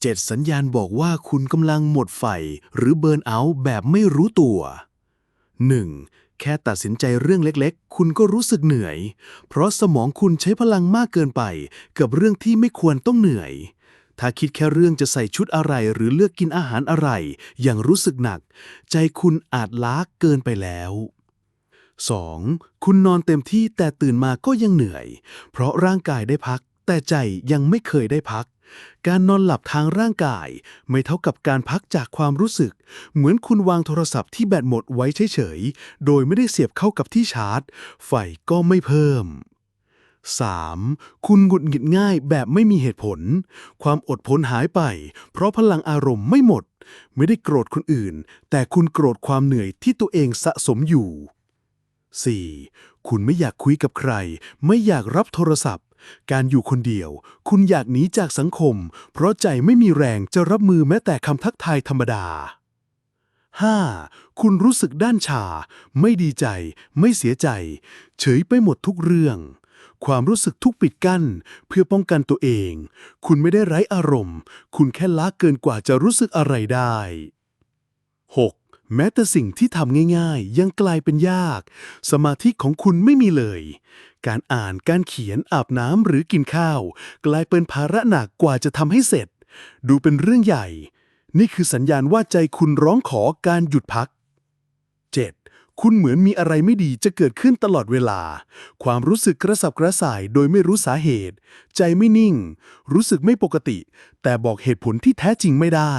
เจ็ดสัญญาณบอกว่าคุณกำลังหมดไฟหรือเบิร์นเอาท์แบบไม่รู้ตัว 1. แค่ตัดสินใจเรื่องเล็กๆ คุณก็รู้สึกเหนื่อย เพราะสมองคุณใช้พลังมากเกินไป กับเรื่องที่ไม่ควรต้องเหนื่อย ถ้าคิดแค่เรื่องจะใส่ชุดอะไรหรือเลือกกินอาหารอะไร อย่างรู้สึกหนัก ใจคุณอาจล้าเกินไปแล้ว 2. คุณนอนเต็มที่แต่ตื่นมาก็ยังเหนื่อย เพราะร่างกายได้พัก แต่ใจยังไม่เคยได้พัก การนอนหลับทางร่างกาย ไม่เท่ากับการพักจากความรู้สึก เหมือนคุณวางโทรศัพท์ที่แบตหมดไว้เฉยๆ โดยไม่ได้เสียบเข้ากับที่ชาร์จ ไฟก็ไม่เพิ่ม 3. คุณหงุดหงิดง่ายแบบไม่มีเหตุผล ความอดทนหายไป เพราะพลังอารมณ์ไม่หมด ไม่ได้โกรธคนอื่น แต่คุณโกรธความเหนื่อยที่ตัวเองสะสมอยู่ 4. คุณไม่อยากคุยกับใคร ไม่อยากรับโทรศัพท์ การอยู่คนเดียว คุณอยากหนีจากสังคม เพราะใจไม่มีแรงจะรับมือแม้แต่คำทักทายธรรมดา 5. คุณรู้สึกด้านชา ไม่ดีใจ ไม่เสียใจ เฉยไปหมดทุกเรื่อง ความรู้สึกทุกปิดกั้น เพื่อป้องกันตัวเอง คุณไม่ได้ไร้อารมณ์ คุณแค่ล้าเกินกว่าจะรู้สึกอะไรได้ 6. แม้แต่สิ่งที่ทำง่ายๆ ยังกลายเป็นยาก สมาธิของคุณไม่มีเลย การอ่านการเขียนอาบน้ำหรือกินข้าว กลายเป็นภาระหนักกว่าจะทำให้เสร็จ ดูเป็นเรื่องใหญ่ นี่คือสัญญาณว่าใจคุณร้องขอการหยุดพัก 7. คุณเหมือนมีอะไรไม่ดีจะเกิดขึ้นตลอดเวลา ความรู้สึกกระสับกระส่ายโดยไม่รู้สาเหตุ ใจไม่นิ่ง รู้สึกไม่ปกติ แต่บอกเหตุผลที่แท้จริงไม่ได้